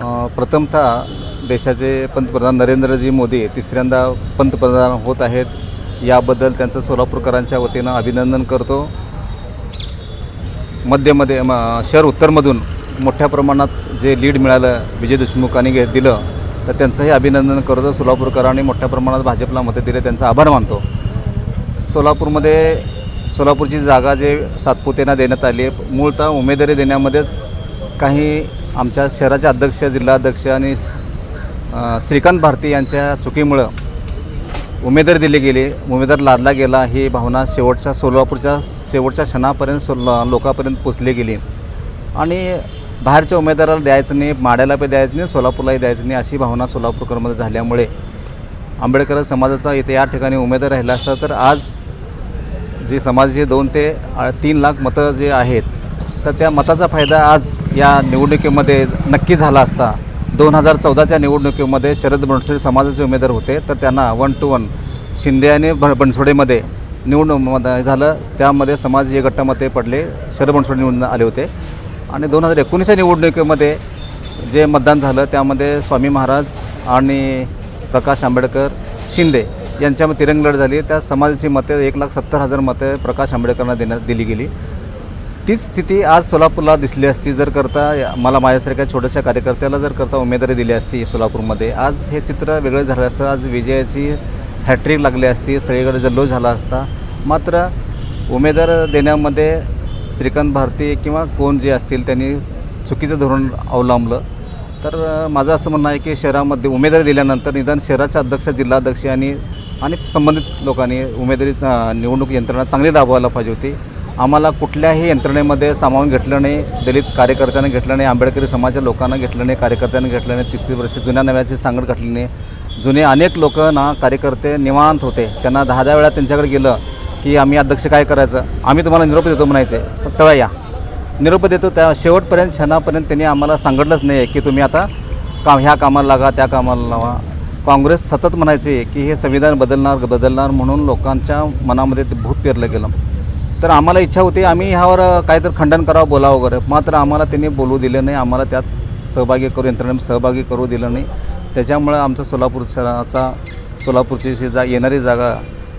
प्रथमतः देशाचे पंतप्रधान नरेंद्रजी मोदी तिसऱ्यांदा पंतप्रधान होत आहेत. याबद्दल त्यांचं सोलापूरकरांच्या वतीनं अभिनंदन करतो. मध्यमध्ये म शहर उत्तरमधून मोठ्या प्रमाणात जे लीड मिळालं विजय देशमुखांनी घे दिलं तर त्यांचंही अभिनंदन करतो. सोलापूरकरांनी मोठ्या प्रमाणात भाजपला मतं दिले त्यांचा आभार मानतो. सोलापूरमध्ये सोलापूरची जागा जे सातपुतेना देण्यात आली आहे मूळतः उमेदवारी देण्यामध्येच काही आमच्या शहराचे अध्यक्ष जिल्हाध्यक्ष आणि श्रीकांत भारती यांच्या चुकीमुळं उमेदवारी दिली गेली. उमेदवार लादला गेला. ही भावना शेवटच्या सोलापूरच्या शेवटच्या क्षणापर्यंत सोला लोकांपर्यंत पोचली गेली. आणि बाहेरच्या उमेदवाराला द्यायचं नाही माड्याला पण द्यायचं नाही सोलापूरलाही द्यायचं नाही अशी भावना सोलापूरकरमध्ये झाल्यामुळे आंबेडकर समाजाचा इथे या ठिकाणी उमेदवार राहिला असता तर आज जे समाजाचे दोन ते तीन लाख मतं जे आहेत तर त्या मताचा फायदा आज या निवडणुकीमध्ये नक्की झाला असता. दोन हजार चौदाच्या निवडणुकीमध्ये शरद बनसोडे समाजाचे उमेदवार होते. तर त्यांना वन टू वन शिंदे आणि भ बनसोडेमध्ये निवडणूक झालं. त्यामध्ये समाज हे गटामध्ये पडले. शरद बनसोडे निवडून आले होते. आणि दोन हजार एकोणीसच्या निवडणुकीमध्ये जे मतदान झालं त्यामध्ये स्वामी महाराज आणि प्रकाश आंबेडकर शिंदे यांच्यामध्ये तिरंग लढ झाली. त्या समाजाची मते एक लाख सत्तर हजार मते प्रकाश आंबेडकरांना देण्यात दिली गेली. तीच स्थिती आज सोलापूरला दिसली असती. जर करता या- मला माझ्यासारख्या छोट्याशा कार्यकर्त्याला जर करता उमेदवारी दिली असती सोलापूरमध्ये आज हे चित्र वेगळं झालं असतं. आज विजयाची हॅट्रिक लागली असती. सगळीकडे जल्लोष झाला असता. मात्र उमेदवार देण्यामध्ये श्रीकांत भारती किंवा कोण जे असतील त्यांनी चुकीचं धोरण अवलंबलं. तर माझं असं म्हणणं आहे की शहरामध्ये उमेदवारी दिल्यानंतर निदान शहराच्या अध्यक्ष जिल्हाध्यक्ष आणि आणि संबंधित लोकांनी उमेदवारी निवडणूक यंत्रणा चांगली राबवायला पाहिजे होती. आम्हाला कुठल्याही यंत्रणेमध्ये सामावून घेतलं नाही दलित कार्यकर्त्यांना घेतलं नाही आंबेडकरी समाजाच्या लोकांना घेतलं नाही कार्यकर्त्यांना घेतलं नाही तिसरी वर्ष जुन्या नव्याची सांगड घातली नाही. जुने अनेक लोक ना कार्यकर्ते निवांत होते. त्यांना दहा दहा वेळा त्यांच्याकडे गेलं की आम्ही अध्यक्ष काय करायचं? आम्ही तुम्हाला निरोप देतो म्हणायचे. सत्तरा या. निरोप देतो त्या शेवटपर्यंत क्षणापर्यंत त्यांनी आम्हाला सांगितलंच नाही आहे की तुम्ही आता काम ह्या कामाला लागा त्या कामाला लावा. काँग्रेस सतत म्हणायचे की हे संविधान बदलणार बदलणार म्हणून लोकांच्या मनामध्ये ते भूत पेरलं गेलं. तर आम्हाला इच्छा होती आम्ही ह्यावर काहीतरी खंडन करावं बोलावं वगैरे. मात्र आम्हाला त्यांनी बोलू दिलं नाही आम्हाला त्यात सहभागी करू यंत्रणेत सहभागी करू दिलं नाही. त्याच्यामुळं आमचं सोलापूर शहराचा सोलापूरची जी जा येणारी जागा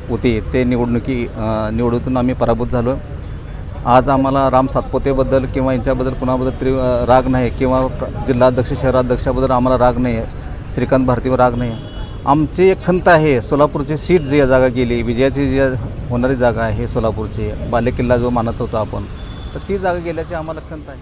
होती ते निवडणुकी निवडून निवडणुकीतून आम्ही पराभूत झालो. आज आम्हाला राम सातपोतेबद्दल किंवा यांच्याबद्दल कुणाबद्दल त्रि राग नाही किंवा जिल्हाध्यक्ष शहराध्यक्षाबद्दल आम्हाला राग नाही आहे श्रीकांत भारतीवर राग नाही आहे आमची एक खंत आहे सोलापूरची सीट जी जागा गेली विजयाची जी होणारी जागा आहे सोलापूरची बालेकिल्ला जो मानत होतो आपण तर ती जागा गेल्याची आम्हाला खंत आहे.